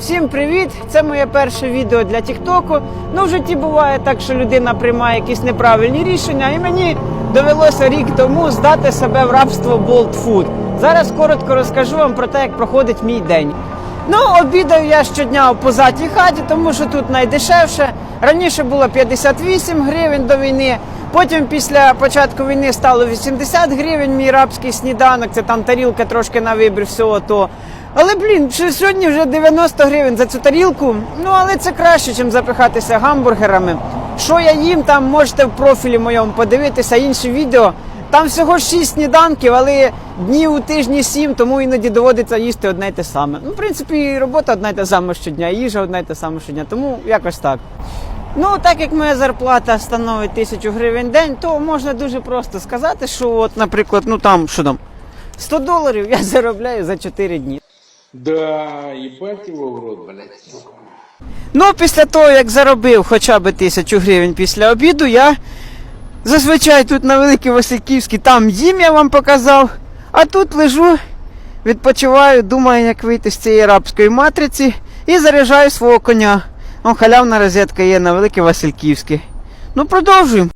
Всім привіт! Це моє перше відео для Тіктоку. Ну, в житті буває так, що людина приймає якісь неправильні рішення, і мені довелося рік тому здати себе в рабство Bolt Food. Зараз коротко розкажу вам про те, як проходить мій день. Ну, обідаю я щодня у позатій хаті, тому що тут найдешевше. Раніше було 58 гривень до війни. Потім після початку війни стало 80 гривень мій рабський сніданок. Це там тарілка трошки на вибір всього то. Але блін, що сьогодні вже 90 гривень за цю тарілку. Ну але це краще, ніж запихатися гамбургерами. Що я їм там можете в профілі моєму подивитися інші відео. Там всього 6 сніданків, але днів у тижні 7, тому іноді доводиться їсти одне й те саме. Ну, в принципі, і робота одна й та сама щодня, і їжа одна й та сама щодня, тому якось так. Ну, так як моя зарплата становить тисячу гривень день, то можна дуже просто сказати, що, от, наприклад, ну там що там, 100 доларів я заробляю за 4 дні. Да, ебать его в рот, блядь. Ну, після того, як заробив хоча б тисячу гривень після обіду, я зазвичай тут на Великій Васильківській, там їм я вам показав, а тут лежу, відпочиваю, думаю, як вийти з цієї рабської матриці і заряджаю свого коня. О, халявна розетка є на Великій Васильківській. Ну, продовжуємо.